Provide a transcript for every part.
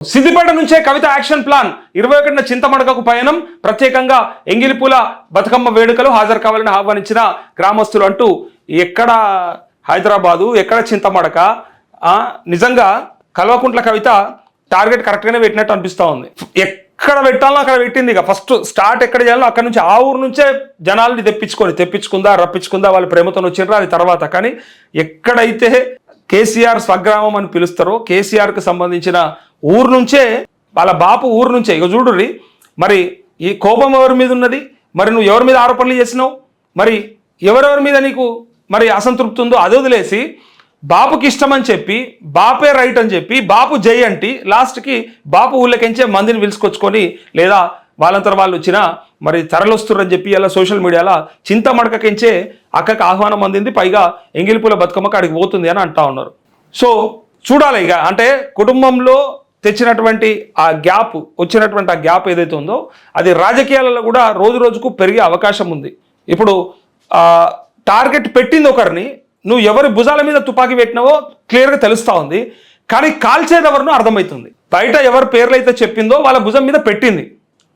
సిద్దిపేట నుంచే కవిత action plan. ఇరవై ఒకటిన చింతమడకకు పయనం. ప్రత్యేకంగా ఎంగిలిపూల బతుకమ్మ వేడుకలు హాజరు కావాలని ఆహ్వానించిన గ్రామస్తులు అంటూ ఎక్కడ హైదరాబాదు ఎక్కడ చింతమడక? నిజంగా కల్వకుంట్ల కవిత టార్గెట్ కరెక్ట్గానే పెట్టినట్టు అనిపిస్తూ ఉంది. ఎక్కడ పెట్టాలో అక్కడ పెట్టింది ఇక. ఫస్ట్ స్టార్ట్ ఎక్కడ చేయాలో అక్కడ నుంచి ఆ ఊరు నుంచే జనాల్ని తెప్పించుకొని తెప్పించుకుందా రప్పించుకుందా వాళ్ళ ప్రేమతో వచ్చిండ్రా అది తర్వాత. కానీ ఎక్కడైతే కేసీఆర్ స్వగ్రామం అని పిలుస్తారో కేసీఆర్కి సంబంధించిన ఊరు నుంచే వాళ్ళ బాపు ఊరు నుంచే ఇక చూడుర్రి మరి ఈ కోపం ఎవరి మీద ఉన్నది? మరి నువ్వు ఎవరి మీద ఆరోపణలు చేసినావు? మరి ఎవరెవరి మీద నీకు మరి అసంతృప్తి ఉందో అది వదిలేసి బాపుకి ఇష్టం అని చెప్పి బాపే రైట్ అని చెప్పి బాపు జై అంటే లాస్ట్కి బాపు ఊళ్ళకించే మందిని పిలుచుకొచ్చుకొని లేదా వాళ్ళంతా వాళ్ళు వచ్చిన మరి తరలొస్తుర్రని చెప్పి అలా సోషల్ మీడియాలో చింత మడకకించే అక్కకి ఆహ్వానం అందింది పైగా ఎంగిలిపూల బతుకమ్మకి అడిగి పోతుంది అని అంటా ఉన్నారు. సో చూడాలి ఇక అంటే కుటుంబంలో తెచ్చినటువంటి ఆ గ్యాప్ వచ్చినటువంటి ఆ గ్యాప్ ఏదైతే ఉందో అది రాజకీయాలలో కూడా రోజు రోజుకు పెరిగే అవకాశం ఉంది. ఇప్పుడు టార్గెట్ పెట్టింది ఒకరిని నువ్వు ఎవరి భుజాల మీద తుపాకీ పెట్టినావో క్లియర్గా తెలుస్తూ ఉంది. కానీ కాల్చేదెవరినో అర్థమవుతుంది. బయట ఎవరి పేర్లు అయితే చెప్పిందో వాళ్ళ భుజం మీద పెట్టింది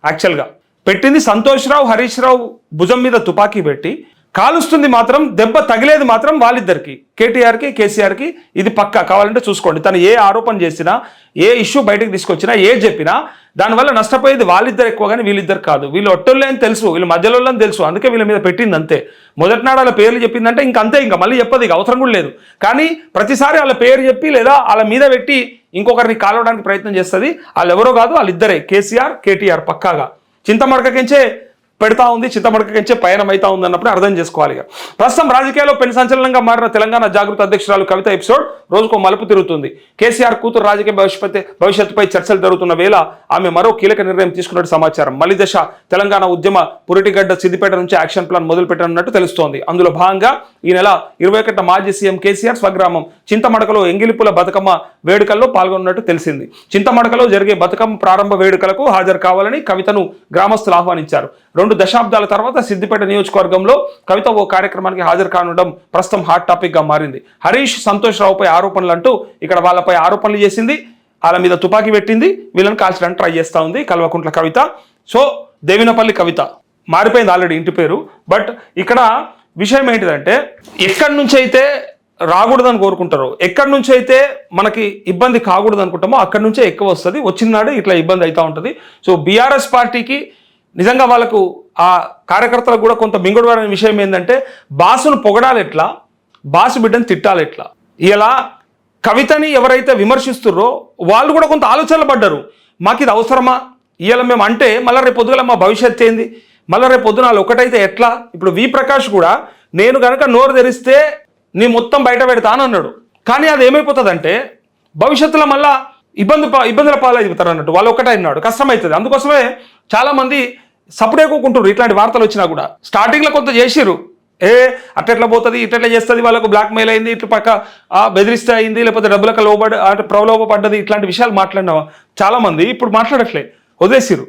యాక్చువల్గా పెట్టింది సంతోష్రావు హరీష్ రావు భుజం మీద తుపాకీ పెట్టి కాలుస్తుంది మాత్రం దెబ్బ తగిలేది మాత్రం వాళ్ళిద్దరికి. కేటీఆర్కి కేసీఆర్కి ఇది పక్కా. కావాలంటే చూసుకోండి. తను ఏ ఆరోపణ చేసినా ఏ ఇష్యూ బయటకు తీసుకొచ్చినా ఏ చెప్పినా దానివల్ల నష్టపోయేది వాళ్ళిద్దరు ఎక్కువ కానీ వీళ్ళిద్దరు కాదు. వీళ్ళు ఒట్టోళ్ళే అని తెలుసు. వీళ్ళు మధ్యలో అని తెలుసు. అందుకే వీళ్ళ మీద పెట్టింది అంతే. మొదటి నాడు వాళ్ళ పేర్లు చెప్పిందంటే ఇంక అంతే. ఇంకా మళ్ళీ చెప్పదు. ఇక అవసరం కూడా లేదు. కానీ ప్రతిసారి వాళ్ళ పేరు చెప్పి లేదా వాళ్ళ మీద పెట్టి ఇంకొకరిని కాలవడానికి ప్రయత్నం చేస్తుంది. వాళ్ళు ఎవరో కాదు వాళ్ళిద్దరే. కేసీఆర్ కేటీఆర్ పక్కాగా. చింతమడకకించే పెడతా ఉంది చింతమడకకించే పయనం అవుతా ఉంది అన్నప్పుడు అర్థం చేసుకోవాలి ప్రస్తుతం రాజకీయాల్లో పెళ్ళి సంచలనంగా మారిన తెలంగాణ జాగృత అధ్యక్షురాలు కవిత ఎపిసోడ్ రోజుకో మలుపు తిరుగుతుంది. కేసీఆర్ కూతురు రాజకీయ భవిష్యత్ భవిష్యత్తుపై చర్చలు జరుగుతున్న వేళ ఆమె మరో కీలక నిర్ణయం తీసుకున్నట్టు సమాచారం. మలి దశ తెలంగాణ ఉద్యమ పురిటిగడ్డ సిద్దిపేట నుంచి యాక్షన్ ప్లాన్ మొదలు పెట్టనున్నట్టు తెలుస్తోంది. అందులో భాగంగా ఈ నెల ఇరవై ఒకటిన మాజీ సీఎం కేసీఆర్ స్వగ్రామం చింతమడకలో ఎంగిలిపుల బతుకమ్మ వేడుకల్లో పాల్గొన్నట్టు తెలిసింది. చింతమడకలో జరిగే బతుకమ్మ ప్రారంభ వేడుకలకు హాజరు కావాలని కవితను గ్రామస్తులు ఆహ్వానించారు. రెండు దశాబ్దాల తర్వాత సిద్దిపేట నియోజకవర్గంలో కవిత ఓ కార్యక్రమానికి హాజరు కానుండడం ప్రస్తుతం హాట్ టాపిక్గా మారింది. హరీష్ సంతోష్ రావుపై ఆరోపణలు అంటూ ఇక్కడ వాళ్ళపై ఆరోపణలు చేసింది. వాళ్ళ మీద తుపాకీ పెట్టింది. వీళ్ళని కాల్చడానికి ట్రై చేస్తూ ఉంది కల్వకుంట్ల కవిత. సో దేవినపల్లి కవిత. మారిపోయింది ఆల్రెడీ ఇంటి పేరు. బట్ ఇక్కడ విషయం ఏంటిదంటే ఎక్కడి నుంచి అయితే రాకూడదని కోరుకుంటారో ఎక్కడి నుంచి అయితే మనకి ఇబ్బంది కాకూడదు అనుకుంటామో అక్కడి నుంచే ఎక్కువ వస్తుంది. వచ్చిన నాడు ఇట్లా ఇబ్బంది అవుతూ ఉంటుంది. సో బీఆర్ఎస్ పార్టీకి నిజంగా వాళ్ళకు ఆ కార్యకర్తలకు కూడా కొంత మింగుడువారని విషయం ఏంటంటే బాసును పొగడాలి ఎట్లా? బాసు బిడ్డను తిట్టాలి ఎట్లా? ఇలా కవితని ఎవరైతే విమర్శిస్తుర్రో వాళ్ళు కూడా కొంత ఆలోచనలు పడ్డారు. మాకు ఇది అవసరమా? ఇవాళ మేము అంటే మళ్ళీ రేపు పొద్దుగల మా భవిష్యత్ ఏంది? మళ్ళీ రేపు పొద్దున ఒకటైతే ఎట్లా? ఇప్పుడు వి ప్రకాష్ కూడా నేను కనుక నోరు తెరిస్తే నీ మొత్తం బయట పెడతానన్నాడు కానీ అది ఏమైపోతుందంటే భవిష్యత్తులో మళ్ళా ఇబ్బంది పా- ఇబ్బందుల పాలైపోతారు అన్నట్టు. వాళ్ళు ఒకటే అన్నాడు కష్టమవుతుంది. అందుకోసమే చాలామంది మంది సపడేకోకుంటారు ఇట్లాంటి వార్తలు వచ్చినా కూడా. స్టార్టింగ్లో కొంత చేసిర్రు. ఏ అట్టెట్లా పోతుంది ఇట్లా చేస్తుంది వాళ్ళకు బ్లాక్ మెయిల్ అయింది ఇట్లా పక్క ఆ, బెదిరిస్తే అయింది లేకపోతే డబ్బులకు లోబడి అంటే ప్రలోభ పడ్డది ఇట్లాంటి విషయాలు మాట్లాడిన చాలామంది ఇప్పుడు మాట్లాడట్లే. వదిలేసిర్రు.